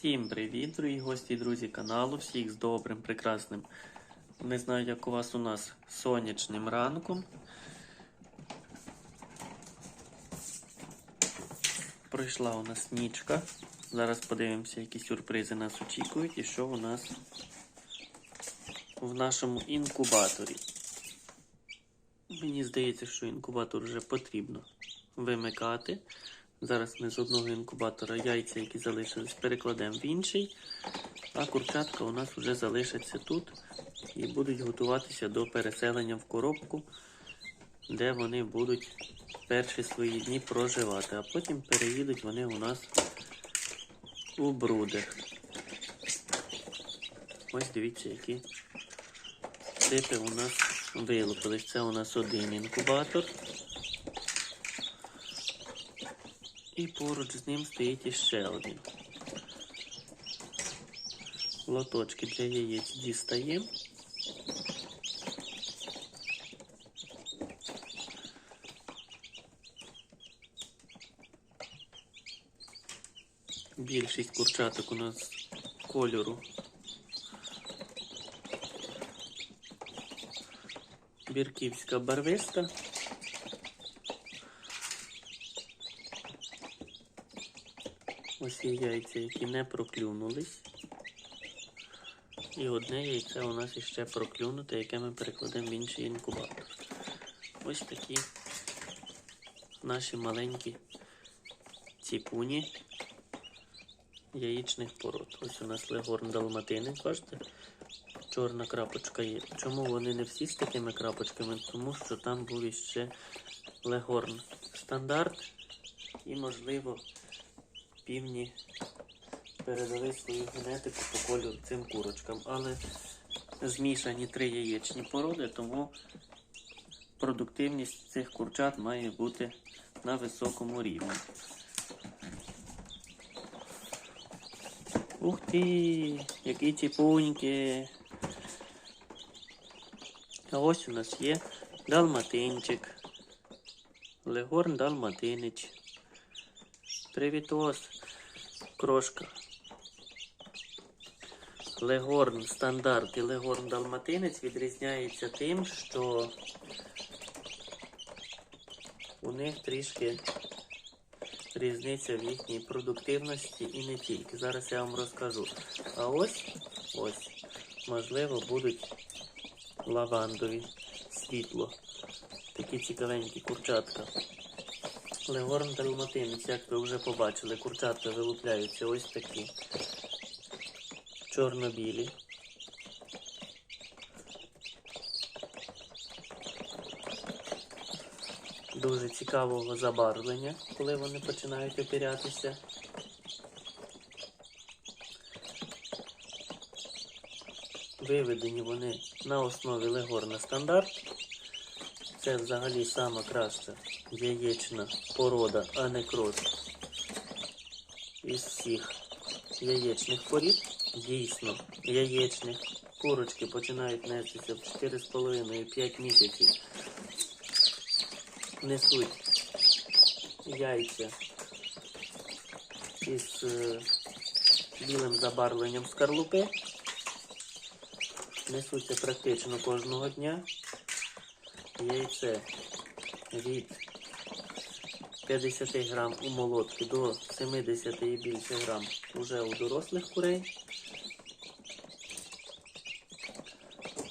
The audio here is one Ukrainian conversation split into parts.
Всім привіт, дорогі гості і друзі каналу, всіх з добрим, прекрасним. Не знаю, як у вас у нас сонячним ранком. Пройшла у нас нічка. Зараз подивимося, які сюрпризи нас очікують і що у нас в нашому інкубаторі. Мені здається, що інкубатор вже потрібно вимикати. Зараз ми з одного інкубатора яйця, які залишились, перекладемо в інший, а курчатка у нас вже залишаться тут і будуть готуватися до переселення в коробку, де вони будуть перші свої дні проживати, а потім переїдуть вони у нас у брудер. Ось дивіться, які типи у нас вилупились. Це у нас один інкубатор. І поруч з ним стоїть іще один. Лоточки для яєць дістаємо. Більшість курчаток у нас кольору. Бірківська барвиста. Ось є яйця, які не проклюнулись. І одне яйце у нас іще проклюнуте, яке ми перекладемо в інший інкубатор. Ось такі наші маленькі ціпуні яєчних пород. Ось у нас легорн далматинець, бачите? Чорна крапочка є. Чому вони не всі з такими крапочками? Тому що там був іще легорн стандарт і, можливо, півні передали свою генетику по кольору цим курочкам. Але змішані три яєчні породи, тому продуктивність цих курчат має бути на високому рівні. Ух ти, які ціпуньки. А ось у нас є далматинчик. Легорн далматинич. Привітос, крошка. Легорн стандарт і легорн далматинець відрізняється тим, що у них трішки різниця в їхній продуктивності і не тільки. Зараз я вам розкажу. А ось, ось, можливо, будуть лавандові світло. Такі цікавенькі курчатка. Легорн далматинець, як ви вже побачили, курчатка вилупляються ось такі. Чорно-білі. Дуже цікавого забарвлення, коли вони починають опірятися. Виведені вони на основі легорна стандарт. Це взагалі сама краща яєчна порода, а не крос із всіх яєчних порід. Дійсно, яєчних курочки починають нестися в 4,5-5 місяців. Несуть яйця із е, білим забарвленням скорлупи. Несуться практично кожного дня. Яйце від 50 грам у молотки до 70 і більше грам уже у дорослих курей.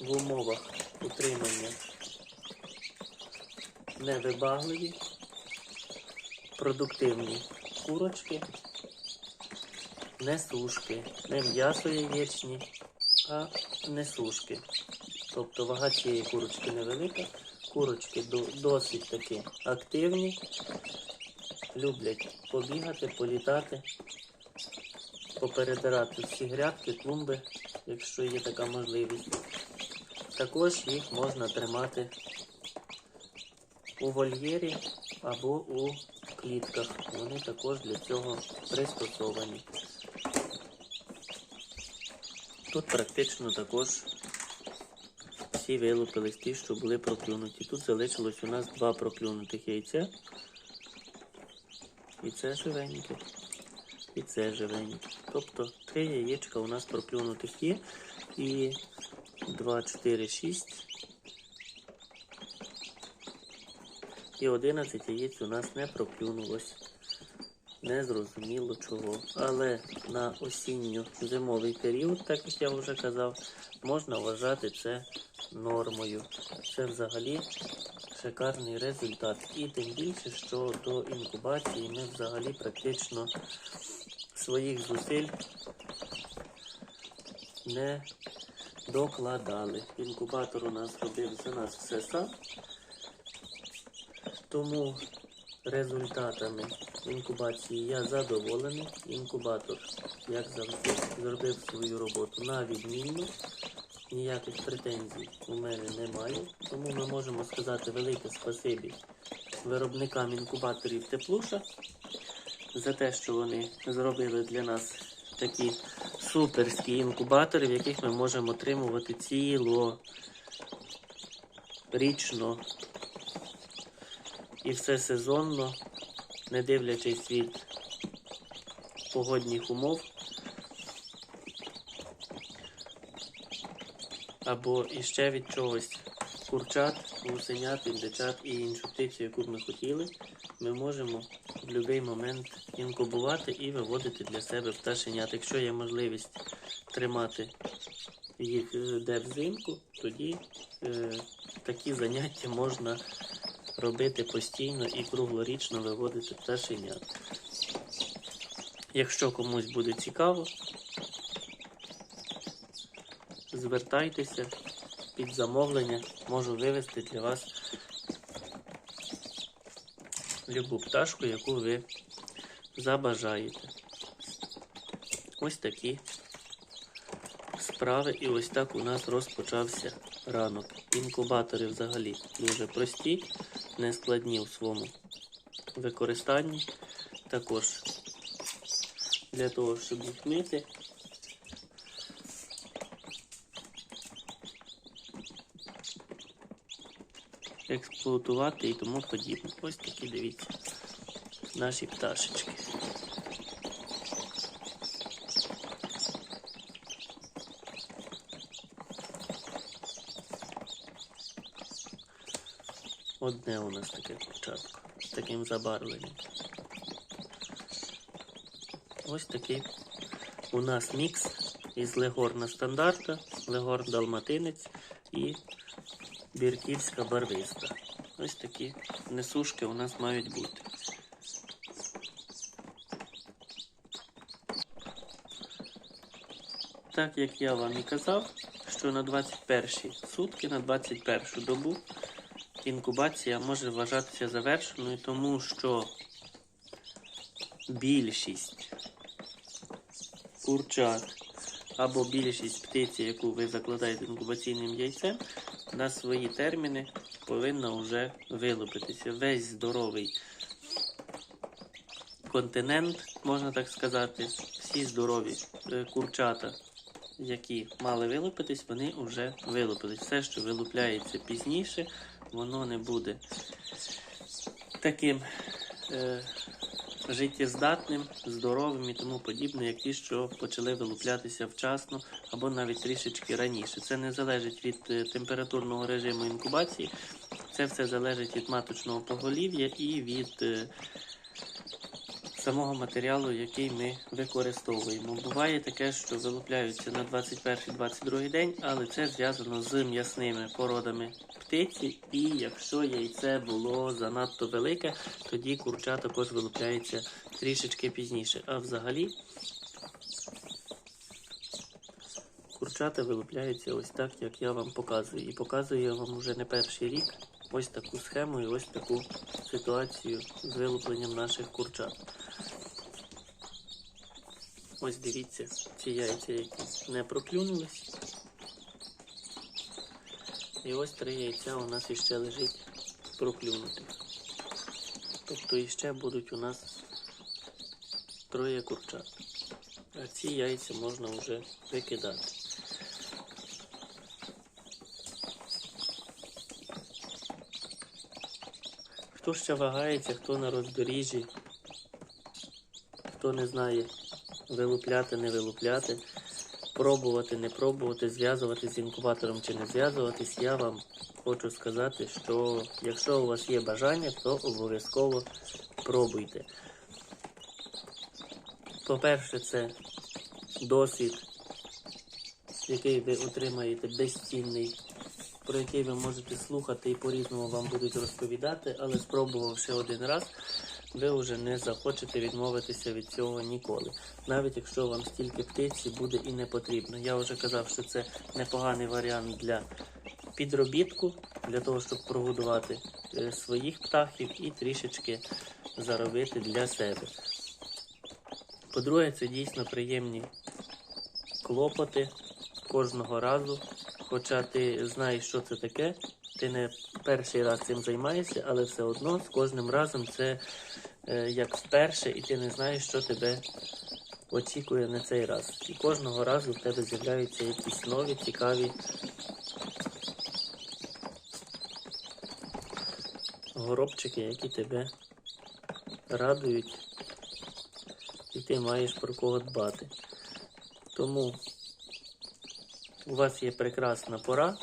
В умовах утримання невибагливі, продуктивні курочки, не сушки, не м'ясо яєчні, а не сушки. Тобто вага цієї курочки невелика. Курочки досить таки активні, люблять побігати, політати, попередирати всі грядки, клумби, якщо є така можливість. Також їх можна тримати у вольєрі або у клітках. Вони також для цього пристосовані. Тут практично також всі вилупились ті, що були проклюнуті. Тут залишилось у нас два проклюнутих яйця. І це живеньке. і це живеньке. Тобто три яєчка у нас проплюнутих є. І 2, 4, 6. І 11 яєць у нас не проклюнулось. Незрозуміло чого. Але на осінньо-зимовий період, так як я вже казав, можна вважати це нормою. Це взагалі шикарний результат. І тим більше, що до інкубації ми взагалі практично своїх зусиль не докладали. Інкубатор у нас робив за нас все сам. Тому результатами інкубації я задоволений. Інкубатор, як завжди, зробив свою роботу на відмінно. Ніяких претензій у мене немає. Тому ми можемо сказати велике спасибі виробникам інкубаторів Теплуша за те, що вони зробили для нас такі суперські інкубатори, в яких ми можемо отримувати ціло річно і все сезонно, не дивлячись від погодних умов. Або іще від чогось курчат, гусенят, індичат і іншу птицю, яку б ми хотіли, ми можемо в будь-який момент інкубувати і виводити для себе пташенят. Якщо є можливість тримати їх е, де взимку, тоді е, такі заняття можна робити постійно і круглорічно виводити пташенят. Якщо комусь буде цікаво, звертайтеся під замовлення, можу вивезти для вас любу пташку, яку ви забажаєте. Ось такі справи, і ось так у нас розпочався ранок. Інкубатори взагалі дуже прості, не складні у своєму використанні. Також для того, щоб їх мити. експлуатувати і тому подібне. Ось такі, дивіться, наші пташечки. Одне у нас таке курчатко з таким забарвленням. Ось такий у нас мікс із легорна стандарта, легор далматинець і бірківська барвиста. Ось такі несушки у нас мають бути. Так як я вам і казав, що на 21 сутки, на 21 добу інкубація може вважатися завершеною, тому що більшість курчат або більшість птиці, яку ви закладаєте інкубаційним яйцем, на свої терміни повинна вже вилупитися. Весь здоровий континент, можна так сказати, всі здорові е, курчата, які мали вилупитись, вони вже вилупились. Все, що вилупляється пізніше, воно не буде таким. Е, життєздатним, здоровим і тому подібне, як ті, що почали вилуплятися вчасно або навіть трішечки раніше. Це не залежить від е, температурного режиму інкубації, це все залежить від маточного поголів'я і від е, самого матеріалу, який ми використовуємо. Буває таке, що вилупляються на 21-22 день, але це зв'язано з м'ясними породами птиці, і якщо яйце було занадто велике, тоді курча також вилупляється трішечки пізніше. А взагалі курчата вилупляються ось так, як я вам показую. І показую я вам вже не перший рік ось таку схему і ось таку ситуацію з вилупленням наших курчат. Ось дивіться, ці яйця, які не проклюнулись. І ось три яйця у нас іще лежить проклюнутих. Тобто іще будуть у нас троє курчат. А ці яйця можна вже викидати. Хто ще вагається, хто на роздоріжжі, хто не знає, вилупляти, не вилупляти, пробувати, не пробувати, зв'язуватись з інкубатором чи не зв'язуватись, я вам хочу сказати, що якщо у вас є бажання, то обов'язково пробуйте. По-перше, це досвід, який ви отримаєте безцінний, про який ви можете слухати і по-різному вам будуть розповідати, але спробувавши один раз, ви вже не захочете відмовитися від цього ніколи. Навіть якщо вам стільки птиці буде і не потрібно. Я вже казав, що це непоганий варіант для підробітку, для того, щоб прогодувати е, своїх птахів і трішечки заробити для себе. По-друге, це дійсно приємні клопоти кожного разу. Хоча ти знаєш, що це таке, ти не перший раз цим займаєшся, але все одно з кожним разом це як вперше, і ти не знаєш, що тебе очікує на цей раз. І кожного разу в тебе з'являються якісь нові, цікаві горобчики, які тебе радують, і ти маєш про кого дбати. Тому у вас є прекрасна пора,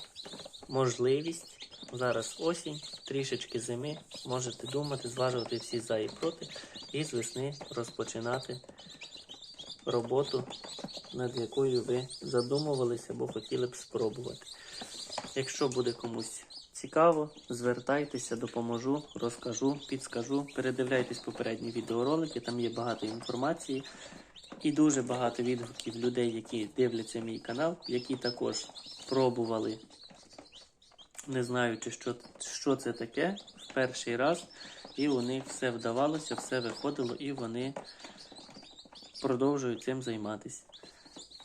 можливість. Зараз осінь, трішечки зими. Можете думати, зважувати всі за і проти, і з весни розпочинати роботу, над якою ви задумувалися або хотіли б спробувати. Якщо буде комусь цікаво, звертайтеся, допоможу, розкажу, підскажу. Передивляйтесь попередні відеоролики, там є багато інформації. І дуже багато відгуків людей, які дивляться мій канал, які також пробували, не знаючи, що, що це таке, в перший раз, і у них все вдавалося, все виходило, і вони продовжують цим займатися.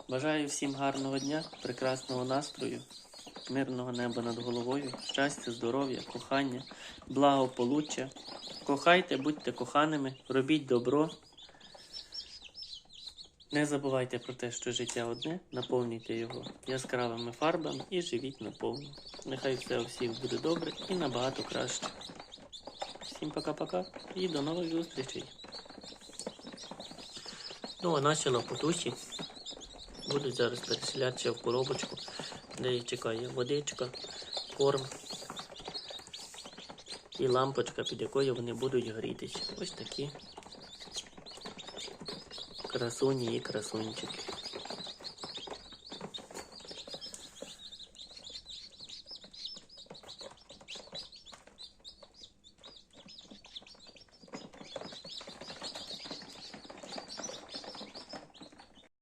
Бажаю всім гарного дня, прекрасного настрою, мирного неба над головою, щастя, здоров'я, кохання, благополуччя. Кохайте, будьте коханими, робіть добро. Не забувайте про те, що життя одне, наповнюйте його яскравими фарбами і живіть наповну. Нехай все у всіх буде добре і набагато краще. Всім пока-пока і до нових зустрічей. Ну, а наші лапотусі будуть зараз переселятися в коробочку, де їх чекає водичка, корм і лампочка, під якою вони будуть грітися. Ось такі красуні і красунчики.